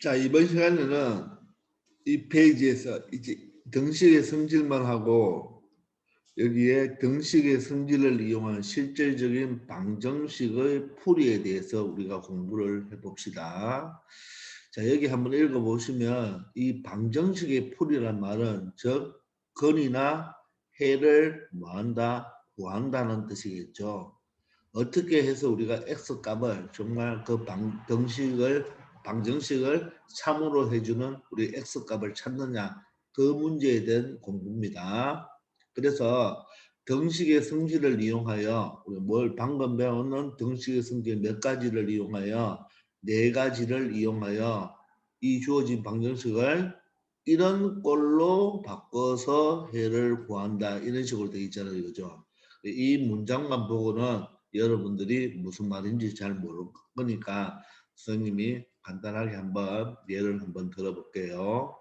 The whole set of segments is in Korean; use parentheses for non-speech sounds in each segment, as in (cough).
자 이번 시간에는 이 페이지에서 이제 등식의 성질만 하고 여기에 등식의 성질을 이용한 실질적인 방정식의 풀이에 대해서 우리가 공부를 해봅시다. 자 여기 한번 읽어보시면 이 방정식의 풀이란 말은 즉 근이나 해를 뭐한다 구한다는 뜻이겠죠. 어떻게 해서 우리가 x 값을 정말 그 방정식을 방정식을 참으로 해주는 우리 x 값을 찾느냐 그 문제에 대한 공부입니다. 그래서 등식의 성질을 이용하여 뭘 방금 배우는 등식의 성질 몇 가지를 이용하여 네 가지를 이용하여 이 주어진 방정식을 이런 꼴로 바꿔서 해를 구한다 이런 식으로 되어 있잖아요 이거죠 이 문장만 보고는 여러분들이 무슨 말인지 잘 모를 거니까 선생님이 간단하게 한번 예를 한번 들어볼게요.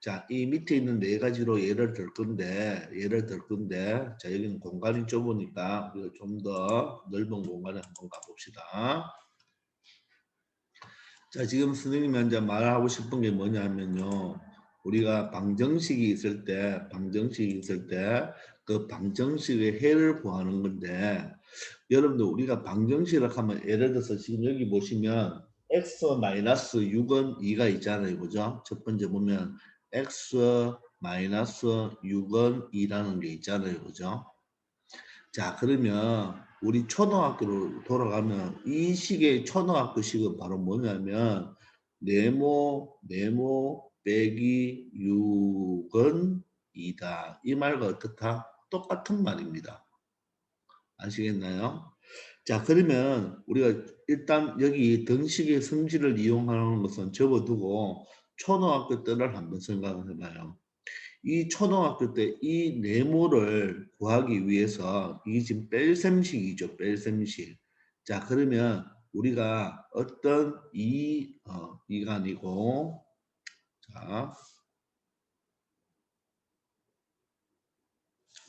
자, 이 밑에 있는 네 가지로 예를 들 건데, 예를 들 건데, 자, 여기는 공간이 좁으니까 우리가 좀 더 넓은 공간에 한번 가봅시다. 자, 지금 선생님이 이제 말하고 싶은 게 뭐냐면요. 우리가 방정식이 있을 때, 방정식이 있을 때, 그 방정식의 해를 구하는 건데, 여러분들 우리가 방정식을 하면 예를 들어서 지금 여기 보시면 x 6은 2가 있잖아요. 그죠? 첫 번째 보면 x 6은 2라는 게 있잖아요. 그죠? 자, 그러면 우리 초등학교로 돌아가면 이 식의 초등학교식은 바로 뭐냐면 네모 네모 빼기 6은 2다. 이 말과 어떻다? 똑같은 말입니다. 아시겠나요? 자 그러면 우리가 일단 여기 등식의 성질을 이용하는 것은 접어두고 초등학교 때를 한번 생각을 해봐요. 이 초등학교 때 이 네모를 구하기 위해서 이게 지금 뺄셈식이죠. 뺄셈식. 자 그러면 우리가 어떤 이 어, 이가 아니고 자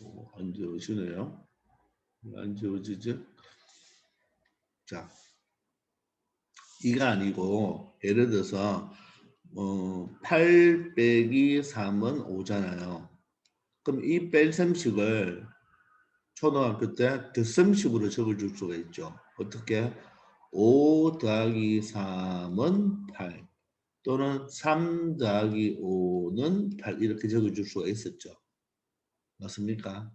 어, 안 지워지네요. 안 지워지죠? 자, 이가 아니고 예를 들어서 어, 8 빼기 3은 5잖아요. 그럼 이 뺄셈식을 초등학교 때 덧셈식으로 적어줄 수가 있죠. 어떻게? 5 더하기 3은 8 또는 3 더하기 5는 8 이렇게 적어줄 수가 있었죠. 맞습니까?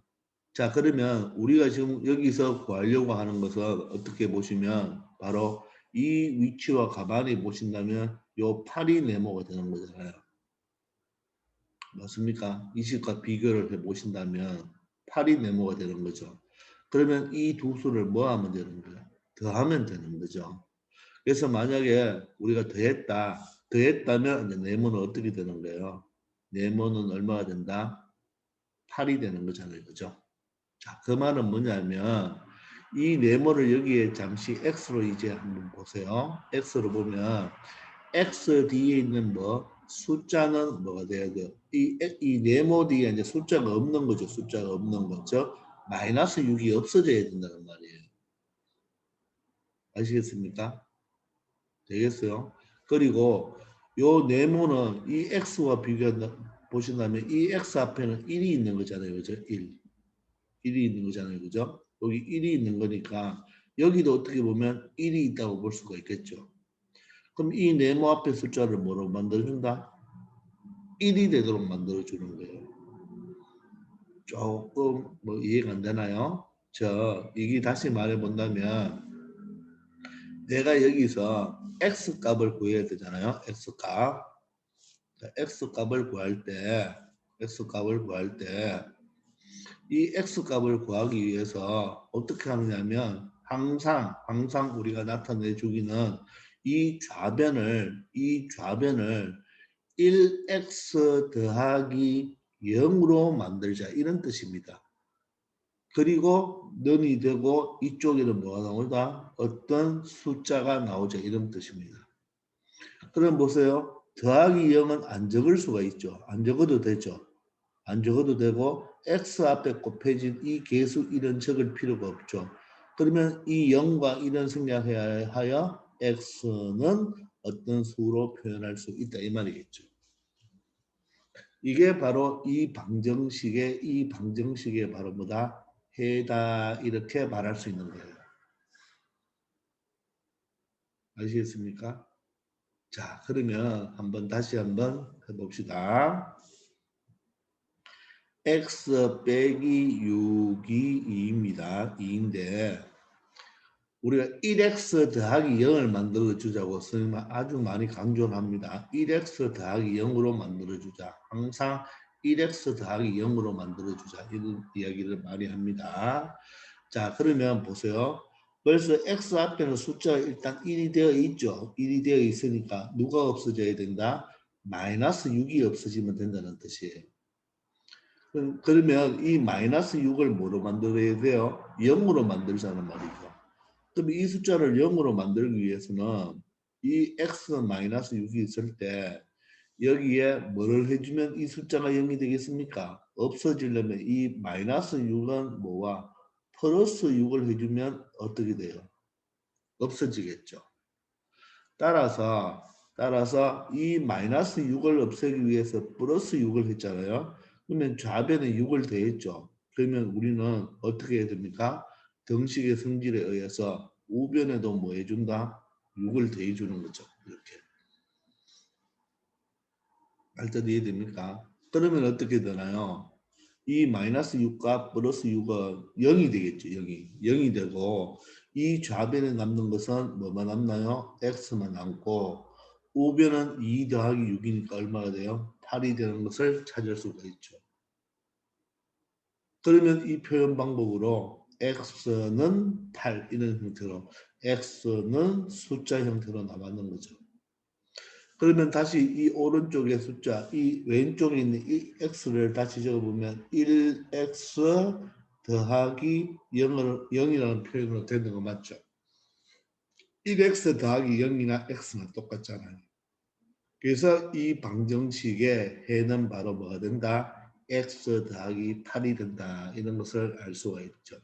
자 그러면 우리가 지금 여기서 구하려고 하는 것은 어떻게 보시면 바로 이 위치와 가만히 보신다면 요 8이 네모가 되는 거잖아요. 맞습니까? 이 식과 비교를 해 보신다면 8이 네모가 되는 거죠. 그러면 이 두 수를 뭐 하면 되는 거예요? 더하면 되는 거죠. 그래서 만약에 우리가 더했다, 더했다면 네모는 어떻게 되는 거예요? 네모는 얼마가 된다? 8이 되는 거잖아요. 그죠? 자, 그 말은 뭐냐면 이 네모를 여기에 잠시 x로 이제 한번 보세요. x로 보면 x 뒤에 있는 뭐 숫자는 뭐가 돼야 돼요? 이, 이 네모 뒤에 이제 숫자가 없는 거죠. 숫자가 없는 거죠. 마이너스 6이 없어져야 된다는 말이에요. 아시겠습니까? 되겠어요? 그리고 요 네모는 이 x와 비교 보신다면 이 x 앞에는 1이 있는 거잖아요. 그죠? 1. 1이 있는 거잖아요. 그죠? 여기 1이 있는 거니까 여기도 어떻게 보면 1이 있다고 볼 수가 있겠죠. 그럼 이 네모 앞에 숫자를 뭐로 만들어준다? 1이 되도록 만들어주는 거예요. 조금 뭐 이해가 안 되나요? 저 이게 다시 말해 본다면 내가 여기서 x 값을 구해야 되잖아요. x 값. x 값을 구할 때 x 값을 구할 때 이 x 값을 구하기 위해서 어떻게 하느냐면 항상 항상 우리가 나타내 주기는 이 좌변을 이 좌변을 1x 더하기 0으로 만들자 이런 뜻입니다. 그리고 는이 되고 이쪽에는 뭐가 나오다? 어떤 숫자가 나오자 이런 뜻입니다. 그럼 보세요. 더하기 0은 안 적을 수가 있죠. 안 적어도 되죠. 안 적어도 되고 x 앞에 곱해진 이 개수 1은 적을 필요가 없죠. 그러면 이 0과 1은 생략해야 하여 x는 어떤 수로 표현할 수 있다 이 말이겠죠. 이게 바로 이 방정식의 이 방정식의 바로 뭐다 해다 이렇게 말할 수 있는 거예요. 아시겠습니까? 자 그러면 한번 다시 한번 해봅시다. X 빼기 6이 2입니다. 2인데 우리가 1x 더하기 0을 만들어 주자고 선생님 아주 많이 강조를 합니다. 1x 더하기 0으로 만들어 주자. 항상 1x 더하기 0으로 만들어 주자. 이런 이야기를 많이 합니다. 자, 그러면 보세요. 벌써 x 앞에는 숫자가 일단 1이 되어 있죠. 1이 되어 있으니까 누가 없어져야 된다? 마이너스 6이 없어지면 된다는 뜻이에요. 그럼- 그러면 이 마이너스 6을 뭐로 만들어야 돼요? 0으로 만들자는 말이죠. 그럼 이 숫자를 0으로 만들기 위해서는 이 x 마이너스 6이 있을 때 여기에 뭐를 해주면 이 숫자가 0이 되겠습니까? 없어지려면 이 마이너스 6은 뭐와 플러스 6을 해주면 어떻게 돼요? 없어지겠죠. 따라서 따라서 이 마이너스 6을 없애기 위해서 플러스 6을 했잖아요. 그러면 좌변에 6을 더했죠. 그러면 우리는 어떻게 해야 됩니까? 등식의 성질에 의해서 우변에도 뭐 해준다? 6을 더해주는 거죠. 이렇게. 말뜻 이해됩니까? 그러면 어떻게 되나요? 이 마이너스 6과 플러스 6은 0이 되겠죠. 0이. 0이 되고 이 좌변에 남는 것은 뭐만 남나요? x만 남고 우변은 2 더하기 6이니까 얼마가 돼요? 8이 되는 것을 찾을 수가 있죠. 그러면 이 표현 방법으로 x는 8 이런 형태로 x는 숫자 형태로 남았는 거죠. 그러면 다시 이 오른쪽의 숫자, 이 왼쪽에 있는 이 x를 다시 적어보면 1x 더하기 0을, 0이라는 표현으로 되는 거 맞죠? 1x 더하기 0이나 x는 똑같잖아요. 그래서 이 방정식의 해는 바로 뭐가 된다? x 더하기 8이 된다. 이런 것을 알 수가 있죠.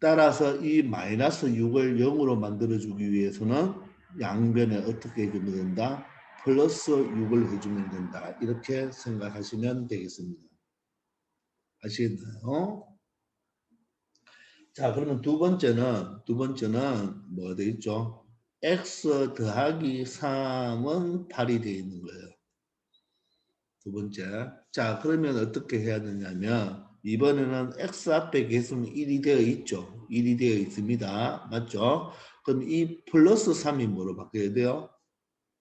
따라서 이 마이너스 6을 0으로 만들어주기 위해서는 양변에 어떻게 해주면 된다? 플러스 6을 해주면 된다. 이렇게 생각하시면 되겠습니다. 아시겠나요? 자, 그러면 두 번째는 두 번째는 뭐가 되어 있죠? X 더하기 3은 8이 되어 있는 거예요. 두 번째. 자, 그러면 어떻게 해야 되냐면 이번에는 x 앞에 계수는 1이 되어 있죠. 1이 되어 있습니다. 맞죠? 그럼 이 플러스 3이 뭐로 바뀌어야 돼요?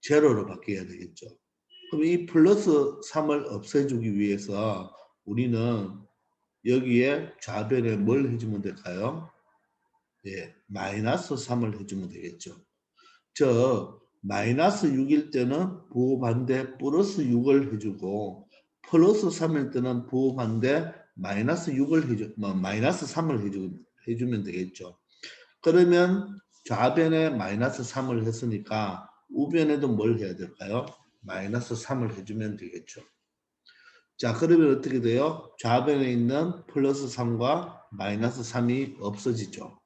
제로로 바뀌어야 되겠죠. 그럼 이 플러스 3을 없애주기 위해서 우리는 여기에 좌변에 뭘 해주면 될까요? 예, 마이너스 3을 해주면 되겠죠. 저 마이너스 6일 때는 부호반대 플러스 6을 해주고 플러스 3일 때는 부호반대 마이너스 6을 해주, 뭐 마이너스 3을 해주, 해주면 되겠죠. 그러면 좌변에 마이너스 3을 했으니까 우변에도 뭘 해야 될까요? 마이너스 3을 해주면 되겠죠. 자 그러면 어떻게 돼요? 좌변에 있는 플러스 3과 마이너스 3이 없어지죠.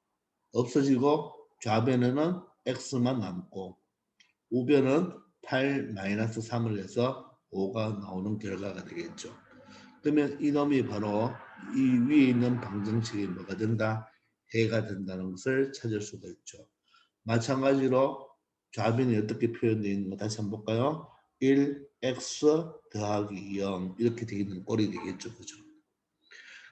없어지고 좌변에는 x만 남고 우변은 8 마이너스 3을 해서 5가 나오는 결과가 되겠죠. 그러면 이놈이 바로 이 위에 있는 방정식이 뭐가 된다? 해가 된다는 것을 찾을 수가 있죠. 마찬가지로 좌변이 어떻게 표현되어 있는 거 다시 한번 볼까요? 1x 더하기 0 이렇게 되어 있는 꼴이 되겠죠. 그죠?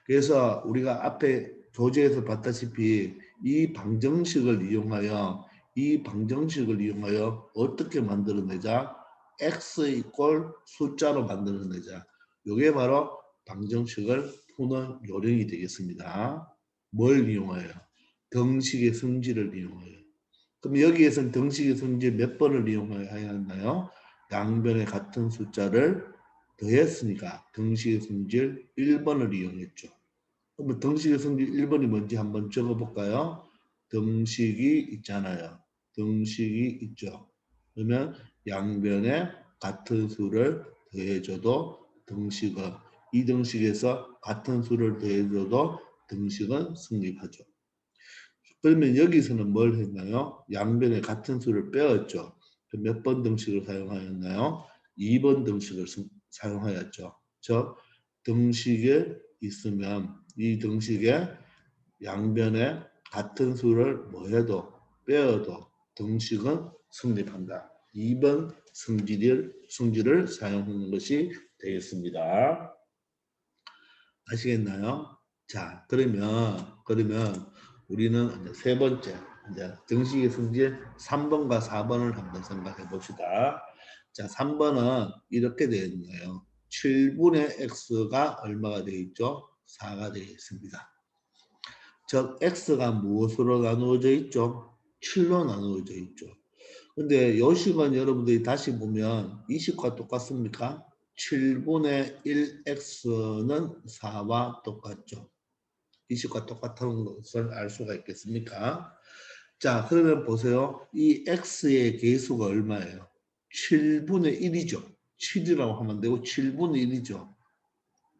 그래서 우리가 앞에 교재에서 봤다시피 이 방정식을 이용하여 이 방정식을 이용하여 어떻게 만들어내자? x 이꼴 숫자로 만들어내자. 이게 바로 방정식을 푸는 요령이 되겠습니다. 뭘 이용하여? 등식의 성질을 이용하여. 그럼 여기에서는 등식의 성질 몇 번을 이용해야 하나요? 양변의 같은 숫자를 더했으니까 등식의 성질 1번을 이용했죠. 그러면 등식의 성질 1번이 뭔지 한번 적어볼까요? 등식이 있잖아요. 등식이 있죠. 그러면 양변에 같은 수를 더해줘도 등식은 이 등식에서 같은 수를 더해줘도 등식은 성립하죠. 그러면 여기서는 뭘 했나요? 양변에 같은 수를 빼었죠. 몇 번 등식을 사용하였나요? 2번 등식을 쓰- 사용하였죠. 저 등식에 있으면 이 등식의 양변에 같은 수를 뭐해도 빼어도 등식은 성립한다. 2번 성질을, 성질을 사용하는 것이 되겠습니다. 아시겠나요? 자, 그러면 그러면 우리는 이제 세 번째 이제 등식의 성질 3번과 4번을 한번 생각해 봅시다. 자, 3번은 이렇게 되어 있네요. 7분의 x가 얼마가 되어 있죠? 4가 되어 있습니다. 즉 x가 무엇으로 나누어져 있죠? 7로 나누어져 있죠. 근데 요식은 여러분들이 다시 보면 이 식과 똑같습니까? 7분의 1x는 4와 똑같죠. 이 식과 똑같은 것을 알 수가 있겠습니까? 자, 그러면 보세요. 이 x의 개수가 얼마예요? 7분의 1이죠. 7이라고 하면 되고 7분의 1이죠.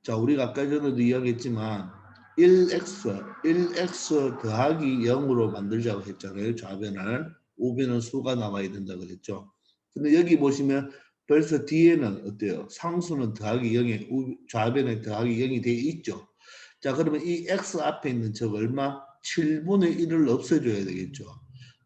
자, 우리가 아까 전에도 이야기했지만 1x, 1x 더하기 0으로 만들자고 했잖아요. 좌변을. 우변은 수가 나와야 된다 그랬죠. 근데 여기 보시면 벌써 뒤에는 어때요? 상수는 더하기 0에 우- 좌변에 더하기 0이 돼 있죠. 자, 그러면 이 x 앞에 있는 저 얼마? 7분의 1을 없애줘야 되겠죠.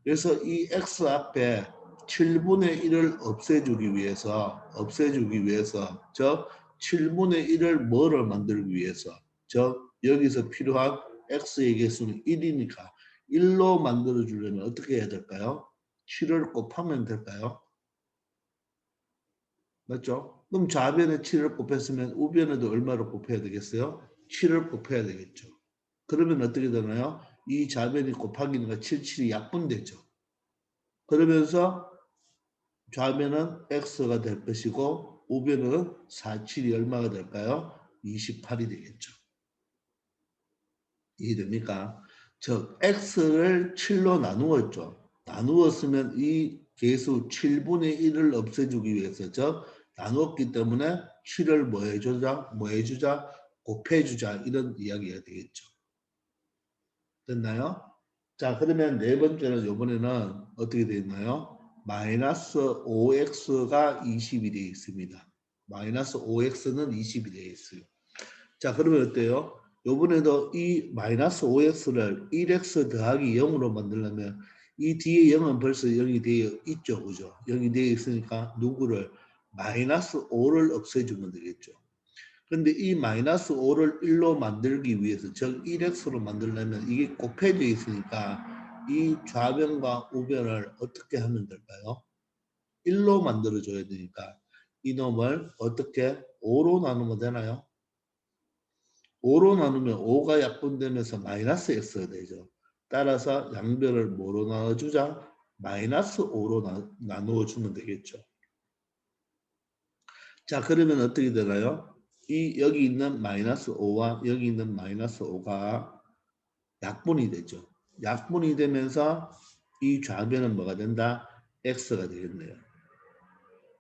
그래서 이 x 앞에 7분의 1을 없애주기 위해서 없애주기 위해서 즉 7분의 1을 뭐를 만들기 위해서 즉 여기서 필요한 x의 개수는 1이니까 1로 만들어 주려면 어떻게 해야 될까요? 7을 곱하면 될까요? 맞죠? 그럼 좌변에 7을 곱했으면 우변에도 얼마를 곱해야 되겠어요? 7을 곱해야 되겠죠. 그러면 어떻게 되나요? 이 좌변이 곱하기니까 7, 7이 약분되죠. 그러면서 좌변은 x가 될 것이고 우변은 4, 7이 얼마가 될까요? 28이 되겠죠. 이해됩니까? 즉 x를 7로 나누었죠. 나누었으면 이 개수 7분의 1을 없애주기 위해서 즉 나누었기 때문에 7을 뭐 해주자? 뭐 해주자? 곱해주자 이런 이야기가 되겠죠. 됐나요? 자 그러면 네 번째는 이번에는 어떻게 되나요? 마이너스 5x가 20이 되어 있습니다. 마이너스 5x는 20이 되어 있어요. 자 그러면 어때요? 요번에도 이 마이너스 5x를 1x 더하기 0으로 만들려면 이 뒤에 0은 벌써 0이 되어 있죠. 그죠? 0이 되어 있으니까 누구를 마이너스 5를 없애주면 되겠죠. 근데 이 마이너스 5를 1로 만들기 위해서 즉 1x로 만들려면 이게 곱해져 있으니까 이 좌변과 우변을 어떻게 하면 될까요? 1로 만들어 줘야 되니까 이놈을 어떻게 5로 나누면 되나요? 5로 나누면 5가 약분되면서 마이너스 x가 되죠. 따라서 양변을 뭐로 나눠주자? 마이너스 5로 나, 나누어 주면 되겠죠. 자 그러면 어떻게 되나요? 이 여기 있는 마이너스 5와 여기 있는 마이너스 5가 약분이 되죠. 약분이 되면서 이 좌변은 뭐가 된다? x가 되겠네요.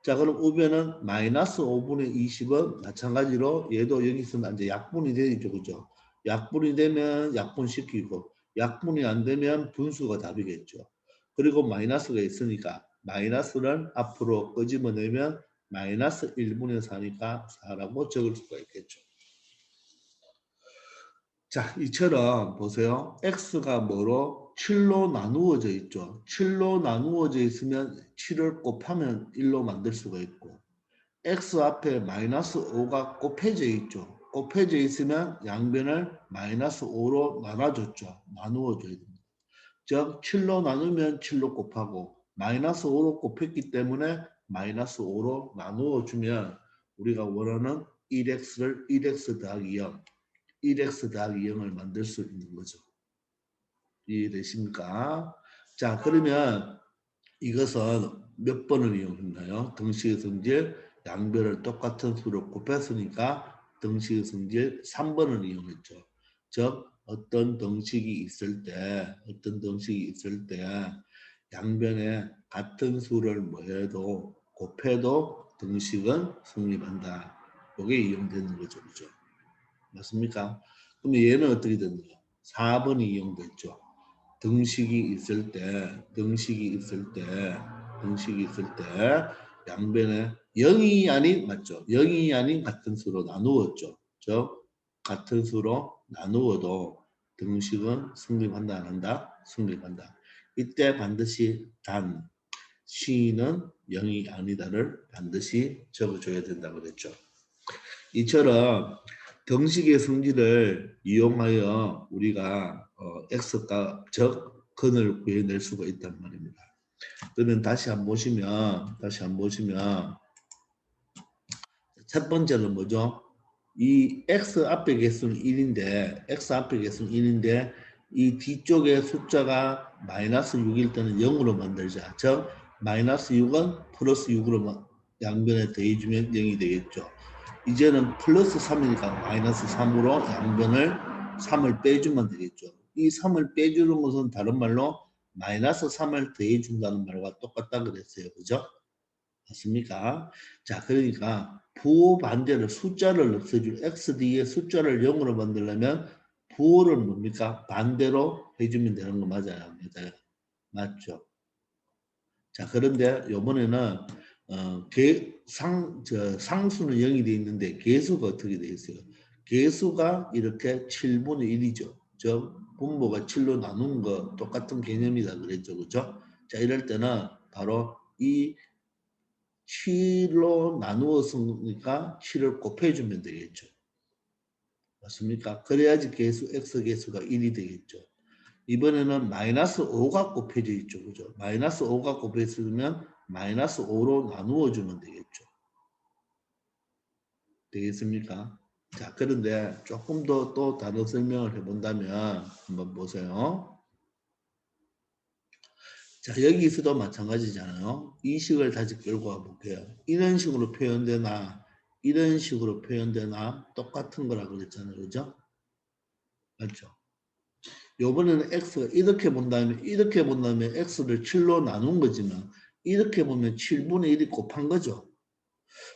자 그럼 우변은 마이너스 5분의 20은 마찬가지로 얘도 여기서 이제 약분이 되죠. 그죠? 약분이 되면 약분시키고 약분이 안 되면 분수가 답이겠죠. 그리고 마이너스가 있으니까 마이너스를 앞으로 끄집어내면 마이너스 1분의 4니까 4라고 적을 수가 있겠죠. 자, 이처럼 보세요. x가 뭐로 7로 나누어져 있죠. 7로 나누어져 있으면 7을 곱하면 1로 만들 수가 있고 x 앞에 마이너스 5가 곱해져 있죠. 곱해져 있으면 양변을 마이너스 5로 나눠줬죠. 나누어줘야 됩니다. 즉 7로 나누면 7로 곱하고 마이너스 5로 곱했기 때문에 마이너스 5로 나누어 주면 우리가 원하는 1x를 1x 더하기 0, 1x 더하기 0을 만들 수 있는 거죠. 이해되십니까? 자 그러면 이것은 몇 번을 이용했나요? 등식의 성질 양변을 똑같은 수로 곱했으니까 등식의 성질 3번을 이용했죠. 즉 어떤 등식이 있을 때 어떤 등식이 있을 때 양변에 같은 수를 뭐해도 곱해도 등식은 성립한다. 이게 이용되는 거죠. 그죠? 맞습니까? 그럼 얘는 어떻게 됐나요? 4번이 이용됐죠. 등식이 있을 때, 등식이 있을 때, 등식이 있을 때 양변에 0이 아닌 맞죠? 0이 아닌 같은 수로 나누었죠. 즉 같은 수로 나누어도 등식은 성립한다 안 한다? 성립한다. 이때 반드시 단 C는 0이 아니다를 반드시 적어줘야 된다고 그랬죠. 이처럼 등식의 성질을 이용하여 우리가 어, x값 즉 근을 구해낼 수가 있단 말입니다. 그러면 다시 한번 보시면 다시 한번 보시면 첫 번째는 뭐죠? 이 x 앞의 개수는 1인데 x 앞의 개수는 1인데 이 뒤쪽에 숫자가 마이너스 6일 때는 0으로 만들자. 즉 마이너스 6은 플러스 6으로 양변에 더해주면 0이 되겠죠. 이제는 플러스 3이니까 마이너스 3으로 양변을 3을 빼주면 되겠죠. 이 3을 빼주는 것은 다른 말로 마이너스 3을 더해준다는 말과 똑같다 그랬어요. 그죠? 맞습니까? 자, 그러니까 부호 반대로 숫자를 없애줄 x 뒤에 숫자를 0으로 만들려면 부호를 뭡니까? 반대로 해주면 되는 거 맞아요. 맞아요. 맞죠? 자, 그런데 요번에는 어, 개, 상, 저, 상수는 0이 돼 있는데 개수가 어떻게 돼 있어요? 개수가 이렇게 7분의 1이죠. 즉 분모가 7로 나눈 거 똑같은 개념이다 그랬죠. 그죠? 자, 이럴 때는 바로 이 7로 나누었으니까 7을 곱해주면 되겠죠. 맞습니까? 그래야지 개수 x 개수가 1이 되겠죠. 이번에는 마이너스 5가 곱해져 있죠. 그죠? 마이너스 5가 곱해지면 마이너스 5로 나누어 주면 되겠죠. 되겠습니까? 자, 그런데 조금 더또 단어 설명을 해본다면 한번 보세요. 자, 여기서도 마찬가지잖아요. 이 식을 다시 끌고 와볼게요. 이런 식으로 표현되나 이런 식으로 표현되나 똑같은 거라 그랬잖아요. 그죠? 맞죠? 요번에는 x가 이렇게 본다면 이렇게 본다면 x를 7로 나눈 거지만 이렇게 보면 7분의 1이 곱한 거죠.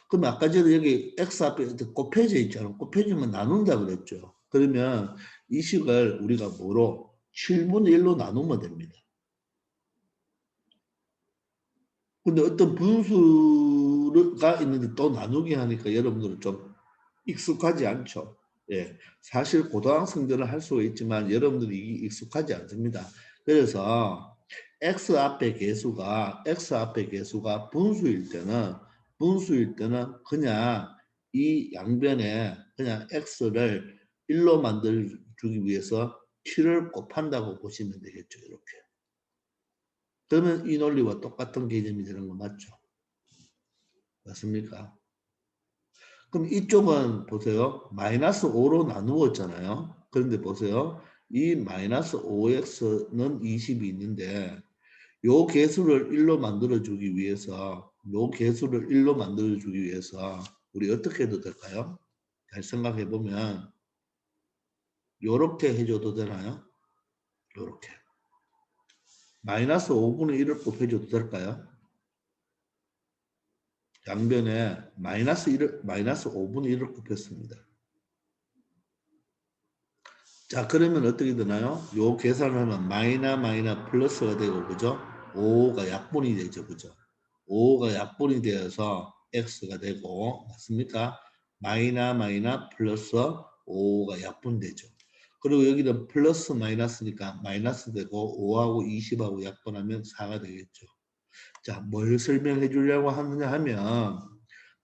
그럼 아까 전에 여기 x 앞에 곱해져 있잖아요. 곱해지면 나눈다 그랬죠. 그러면 이 식을 우리가 뭐로 7분의 1로 나누면 됩니다. 근데 어떤 분수가 있는데 또 나누기 하니까 여러분들은 좀 익숙하지 않죠. 예, 사실 고등학생들은 할 수가 있지만 여러분들이 익숙하지 않습니다. 그래서 x 앞의 개수가 x 앞의 개수가 분수일 때는 분수일 때는 그냥 이 양변에 그냥 x를 1로 만들어 주기 위해서 7을 곱한다고 보시면 되겠죠. 이렇게. 그러면 이 논리와 똑같은 개념이 되는 거 맞죠? 맞습니까? 그럼 이쪽은 보세요. 마이너스 5로 나누었잖아요. 그런데 보세요. 이 마이너스 5x는 20이 있는데 요 개수를 1로 만들어 주기 위해서 요 개수를 1로 만들어 주기 위해서 우리 어떻게 해도 될까요? 잘 생각해 보면 요렇게 해줘도 되나요? 요렇게 마이너스 5분의 1을 곱해줘도 될까요? 양변에 마이너스 1을 마이너스 5분의 1을 곱했습니다. 자 그러면 어떻게 되나요? 요 계산하면 마이너 마이너 플러스가 되고 그죠? 5가 약분이 되죠 그죠? 5가 약분이 되어서 x가 되고 맞습니까? 마이너 마이너 플러스 5가 약분되죠. 그리고 여기는 플러스 마이너스니까 마이너스 되고 5하고 20하고 약분하면 4가 되겠죠. 자, 뭘 설명해 주려고 하느냐 하면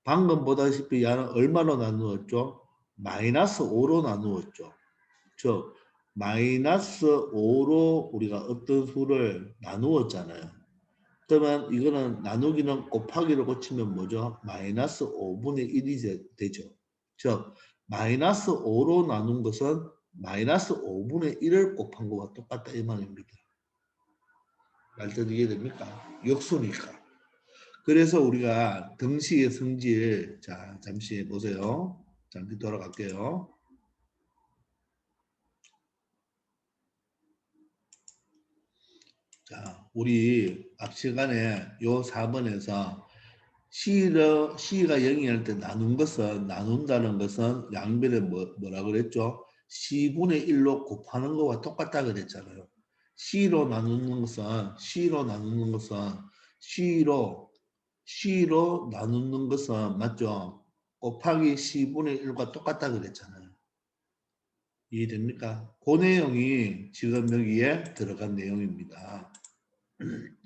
방금 보다시피 야는 얼마로 나누었죠? 마이너스 5로 나누었죠. 즉 마이너스 5로 우리가 어떤 수를 나누었잖아요. 그러면 이거는 나누기는 곱하기로 고치면 뭐죠? 마이너스 5분의 1이 되죠. 즉 마이너스 5로 나눈 것은 마이너스 5분의 1을 곱한 것과 똑같다 이 말입니다. 말뜻 이해됩니까? 역수니까. 그래서 우리가 등식의 성질 자 잠시 보세요. 잠시 돌아갈게요. 자, 우리 앞 시간에 요 4번에서 C를, C가 0이 할때 나눈 것은, 나눈다는 것은 양변에 뭐, 뭐라 그랬죠? C분의 1로 곱하는 거와 똑같다 그랬잖아요. C로 나누는 것은, C로 나누는 것은 C로 C로 나누는 것은 맞죠? 곱하기 C분의 1과 똑같다 그랬잖아요. 이해됩니까? 그 내용이 지금 여기에 들어간 내용입니다. (clears throat)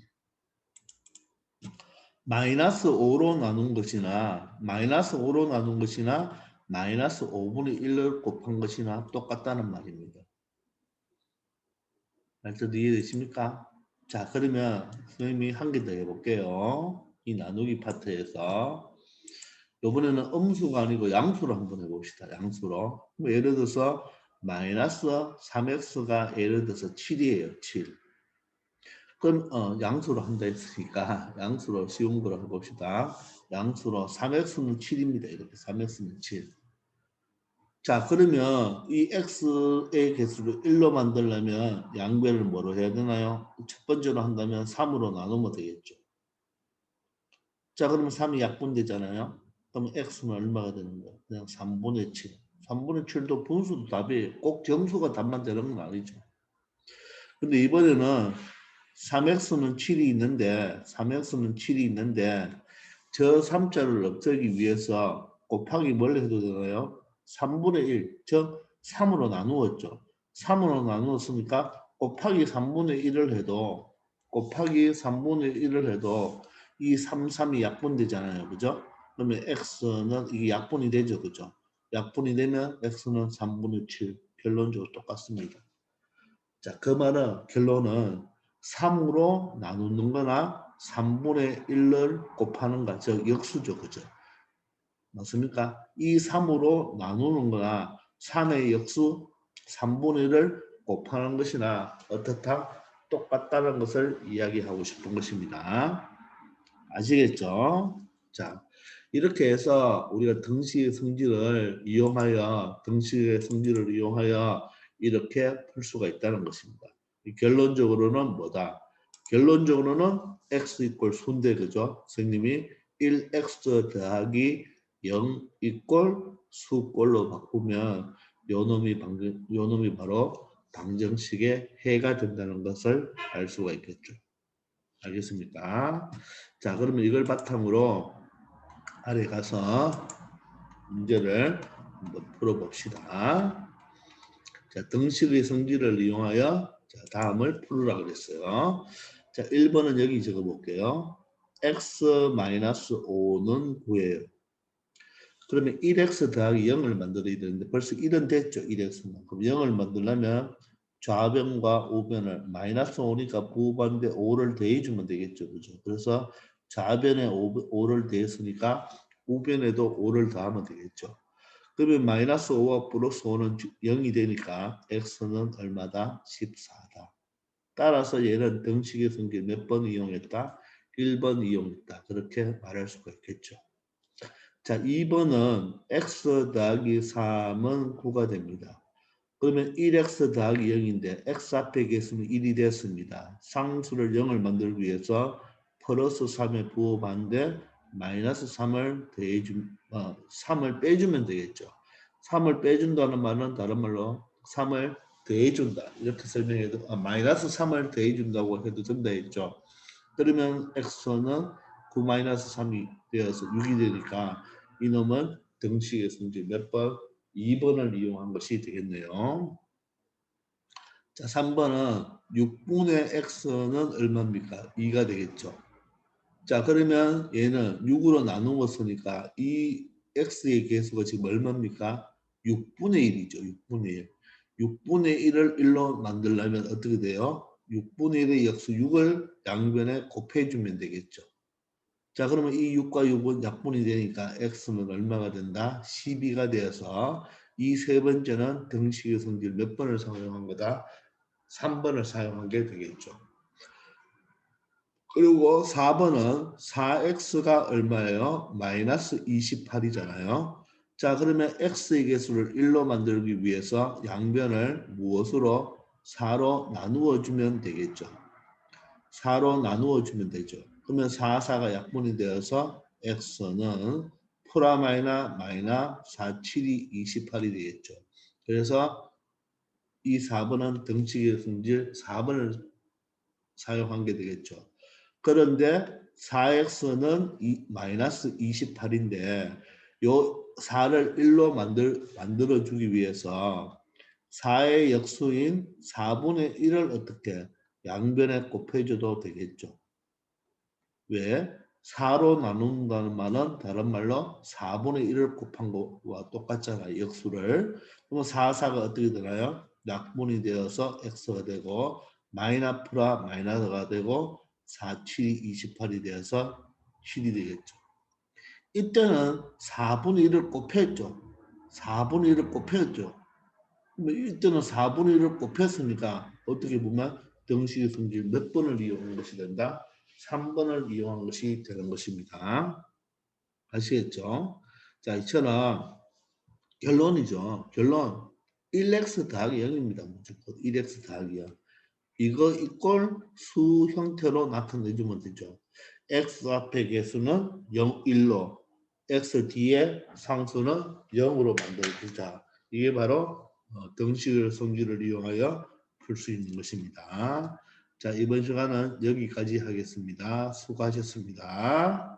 마이너스 5로 나눈 것이나 마이너스 5로 나눈 것이나 마이너스 5분의 1을 곱한 것이나 똑같다는 말입니다. 말뜻 이해되십니까? 자 그러면 선생님이 한 개 더 해볼게요. 이 나누기 파트에서 이번에는 음수가 아니고 양수로 한번 해봅시다. 양수로. 뭐 예를 들어서 마이너스 3x가 예를 들어서 7이에요. 7. 그럼 어, 양수로 한다 했으니까 (laughs) 양수로 쉬운 거로 해봅시다. 양수로 3x는 7입니다. 이렇게 3x는 7. 자 그러면 이 x의 개수를 1로 만들려면 양변을 뭐로 해야 되나요? 첫 번째로 한다면 3으로 나누면 되겠죠. 자 그러면 3이 약분되잖아요. 그럼 x는 얼마가 되는 거예요? 그냥 3분의 7. 3분의 7도 분수도 답이 꼭 정수가 답만 되는 건 아니죠. 근데 이번에는 3x는 7이 있는데 3x는 7이 있는데 저 3자를 없애기 위해서 곱하기 뭘 해도 되나요? 3분의 1, 즉 3으로 나누었죠. 3으로 나누었으니까 곱하기 3분의 1을 해도 곱하기 3분의 1을 해도 이 3, 3이 약분되잖아요. 그죠? 그러면 x는 이게 약분이 되죠. 그죠? 약분이 되면 x는 3분의 7 결론적으로 똑같습니다. 자, 그 말은 결론은 3으로 나누는 거나 3분의 1을 곱하는 거, 즉 역수죠. 그죠? 맞습니까? 이 3으로 나누는 거나 3의 역수 3분의 1을 곱하는 것이나 어떻다? 똑같다는 것을 이야기하고 싶은 것입니다. 아시겠죠? 자, 이렇게 해서 우리가 등식의 성질을 이용하여 등식의 성질을 이용하여 이렇게 풀 수가 있다는 것입니다. 결론적으로는 뭐다? 결론적으로는 x 이꼴 순대 그죠? 선생님이 1x 더하기 0 이꼴 수꼴로 바꾸면 요 놈이 방정, 요놈이 바로 방정식의 해가 된다는 것을 알 수가 있겠죠. 알겠습니까? 자, 그러면 이걸 바탕으로 아래 가서 문제를 한번 풀어봅시다. 자, 등식의 성질을 이용하여 자, 다음을 풀으라 그랬어요. 자, 1번은 여기 적어 볼게요. x-5는 9예요. 그러면 1x 더하기 0을 만들어야 되는데 벌써 1은 됐죠. 1x는. 그럼 0을 만들려면 좌변과 우변을 마이너스 5니까 부반대 5를 더해주면 되겠죠. 그죠? 그래서 좌변에 5, 를 더했으니까 우변에도 5를 더하면 되겠죠. 그러면 마이너스 5와 플러스 5는 0이 되니까 x는 얼마다? 14다. 따라서 얘는 등식의 성질 몇 번 이용했다? 1번 이용했다. 그렇게 말할 수가 있겠죠. 자, 2번은 x 더하기 3은 9가 됩니다. 그러면 1x 더하기 0인데 x 앞에 계수는 1이 됐습니다. 상수를 0을 만들기 위해서 플러스 3에 부호반대 마이너스 3을 더해주, 어, 3을 빼주면 되겠죠. 3을 빼준다는 말은 다른 말로 3을 더해준다. 이렇게 설명해도 아, 마이너스 3을 더해준다고 해도 된다 했죠. 그러면 x는 9 마이너스 3이 되어서 6이 되니까 이놈은 등식의 성질 몇 번? 2번을 이용한 것이 되겠네요. 자, 3번은 6분의 x는 얼마입니까? 2가 되겠죠. 자, 그러면 얘는 6으로 나누었으니까 이 x의 개수가 지금 얼마입니까? 6분의 1이죠. 6분의 1. 6분의 1을 1로 만들려면 어떻게 돼요? 6분의 1의 역수 6을 양변에 곱해주면 되겠죠. 자 그러면 이 6과 6은 약분이 되니까 x는 얼마가 된다? 12가 되어서 이 세 번째는 등식의 성질 몇 번을 사용한 거다? 3번을 사용한 게 되겠죠. 그리고 4번은 4x가 얼마예요? 마이너스 28이잖아요. 자 그러면 x의 개수를 1로 만들기 위해서 양변을 무엇으로? 4로 나누어 주면 되겠죠. 4로 나누어 주면 되죠. 그러면 4, 4가 약분이 되어서 x는 프라마이나 마이나 4, 7이 28이 되겠죠. 그래서 이 4번은 등식의 성질 4번을 사용한 게 되겠죠. 그런데 4x는 이, 마이너스 28인데 요 4를 1로 만들, 만들어 주기 위해서 4의 역수인 4분의 1을 어떻게 양변에 곱해줘도 되겠죠. 왜? 4로 나눈다는 말은 다른 말로 4분의 1을 곱한 거와 똑같잖아요. 역수를. 그러면 4, 4가 어떻게 되나요? 약분이 되어서 x가 되고 마이너 프라 마이너가 되고 4, 7이 28이 되어서 7이 되겠죠. 이때는 4분의 1을 곱했죠. 4분의 1을 곱했죠. 이때는 4분의 1을 곱했으니까 어떻게 보면 등식의 성질 몇 번을 이용한 것이 된다? 3번을 이용한 것이 되는 것입니다. 아시겠죠? 자, 이처럼 결론이죠. 결론 1x 더하기 0입니다. 무조건 1x 더하기 0. 이거 이꼴 수 형태로 나타내주면 되죠. x 앞에 개수는 0, 1로 x 뒤에 상수는 0으로 만들어주자. 이게 바로 어, 등식의 성질을 이용하여 풀 수 있는 것입니다. 자, 이번 시간은 여기까지 하겠습니다. 수고하셨습니다.